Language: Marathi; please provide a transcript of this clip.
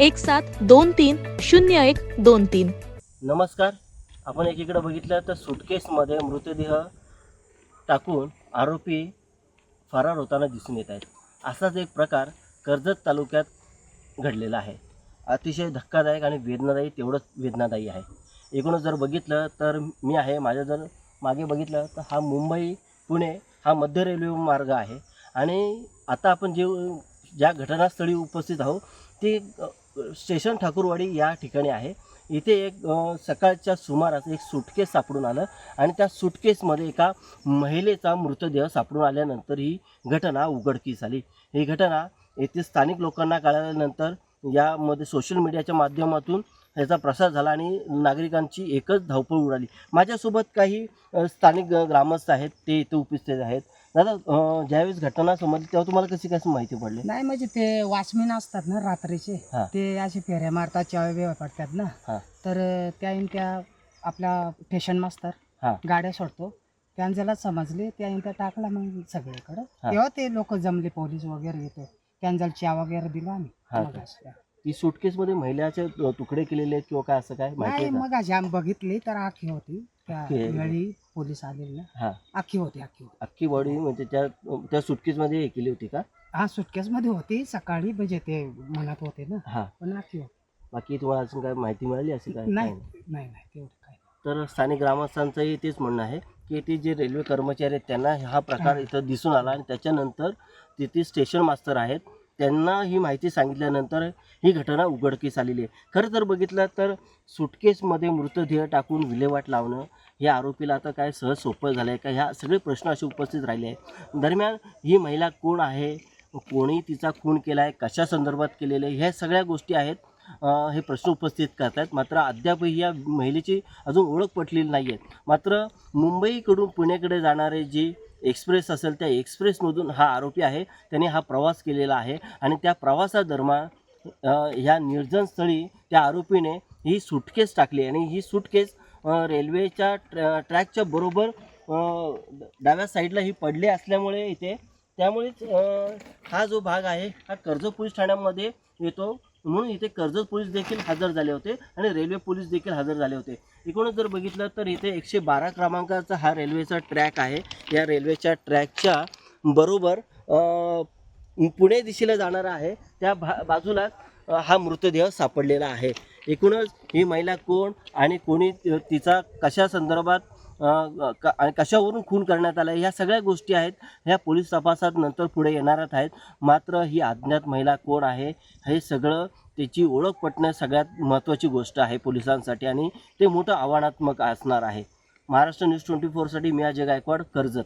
एक सात दोन तीन शून्य एक दोन तीन. नमस्कार. आपण एकीकडे बघितलं तर सुटकेसमध्ये मृतदेह टाकून आरोपी फरार होताना दिसून येत आहेत. असाच एक प्रकार कर्जत तालुक्यात घडलेला आहे. अतिशय धक्कादायक आणि वेदनादायी तेवढंच वेदनादायी आहे. एकूणच जर बघितलं तर मी आहे माझ्या जर मागे बघितलं तर हा मुंबई पुणे हा मध्य रेल्वे मार्ग आहे. आणि आता आपण जे ज्या घटनास्थळी उपस्थित आहोत ते स्टेशन ठाकूरवाडी या ठिकाणी आहे. इथे एक सकाळच्या सुमारास एक सुटकेस सापडून आलं आणि त्या सुटकेसमध्ये एका महिलेचा मृतदेह सापडून आल्यानंतर ही घटना उघडकीस आली. ही घटना येथे स्थानिक लोकांना कळाल्यानंतर यामध्ये सोशल मीडियाच्या माध्यमातून याचा प्रसार झाला आणि नागरिकांची एकच धावपळ उडाली. माझ्यासोबत काही स्थानिक ग्रामस्थ आहेत ते इथे उपस्थित आहेत. दादा अ, ज्यावेळेस घटना समजली तेव्हा तुम्हाला कशी कशी माहिती पडली नाही म्हणजे ते वॉचमॅन असतात ना रात्रीचे हा. ते असे फेऱ्या मारतात चावे बिव्या पडतात ना हा. तर त्या त्या आपला स्टेशन मास्तर हा. गाड्या सोडतो त्यांच्याला समजले त्या त्या टाकला मग सगळीकडे हा. तेव्हा ते लोक जमले पोलीस वगैरे येतो त्यांचा च्या वगैरे दिला आम्ही हा. मग असं. ती सुटकेसमध्ये महिलाचे तु- तुकडे केलेले आहेत किंवा काय असं काय माहिती नाही आहे का मग अशी आम्ही बघितली तर आखी होती त्या. वेळी पोलीस आलेले ना हा. आखी होती होती. अख्खी बॉडी म्हणजे त्या त्या सुटकेसमध्ये हे केली होती का? हा सुटकेस मध्ये होती. सकाळी म्हणजे ते म्हणत होते ना हा. पण आखी होती. बाकी तुम्हाला अजून काय माहिती मिळाली असेल काय? नाही काय नाही. नाही तेवढं काय तर स्थानिक ग्रामस्थांचंही तेच म्हणणं आहे की ती जे रेल्वे कर्मचारी आहेत त्यांना हा प्रकार इथं दिसून आला आणि त्याच्यानंतर तिथे स्टेशन मास्तर आहेत. त्यांना ही माहिती सांगितल्यानंतर ही घटना उघडकीस आलेली आहे. खरं तर बघितलं तर सुटकेसमध्ये मृतदेह टाकून विल्हेवाट लावणं हे आरोपीला आता काय सहज सोपं झालं आहे का? ह्या सगळे प्रश्न असे उपस्थित राहिले आहे दरम्यान ही महिला कोण आहे? कोणी तिचा खून केला आहे कशा संदर्भात केलेलं आहे? ह्या सगळ्या गोष्टी आहेत. हे प्रश्न उपस्थित करतात मात्र अद्यापही या महिलेची अजून ओळख पटलेली नाही आहे मात्र मुंबईकडून पुण्याकडे जाणारे जी एक्सप्रेस असेल त्या एक्सप्रेसमधून हा आरोपी आहे त्याने हा प्रवास केलेला आहे आणि त्या प्रवासादरम्यान ह्या निर्जन स्थळी त्या आरोपीने ही सुटकेस टाकली आणि ही सुटकेस रेल्वेच्या ट्रॅ ट्रॅकच्या बरोबर डाव्या साईडला ही पडली असल्यामुळे इथे त्यामुळेच हा जो भाग आहे हा कर्ज पोलीस ठाण्यामध्ये येतो. म्हणून इथे कर्जत पोलीस देखील हजर झाले होते आणि रेल्वे पोलीस देखील हजर झाले होते. एकूणच जर बघितलं तर इथे एकशे बारा क्रमांकाचा हा रेल्वेचा ट्रॅक आहे. या रेल्वेच्या ट्रॅकच्या बरोबर पुणे दिशेला जाणारा आहे. त्या भा बाजूला हा मृतदेह सापडलेला आहे. एकूणच ही महिला कोण आणि कोणी तिचा कशा संदर्भात आणि कशावरून खून करण्यात आला ह्या सगळ्या गोष्टी आहेत. ह्या पोलीस तपासात नंतर पुढे येणारच आहेत. मात्र ही अज्ञात महिला कोण आहे हे सगळं त्याची ओळख पटणं सगळ्यात महत्त्वाची गोष्ट आहे पोलिसांसाठी आणि ते मोठं आव्हानात्मक असणार आहे. महाराष्ट्र न्यूज ट्वेंटी फोरसाठी मी अजय गायकवाड कर्जत.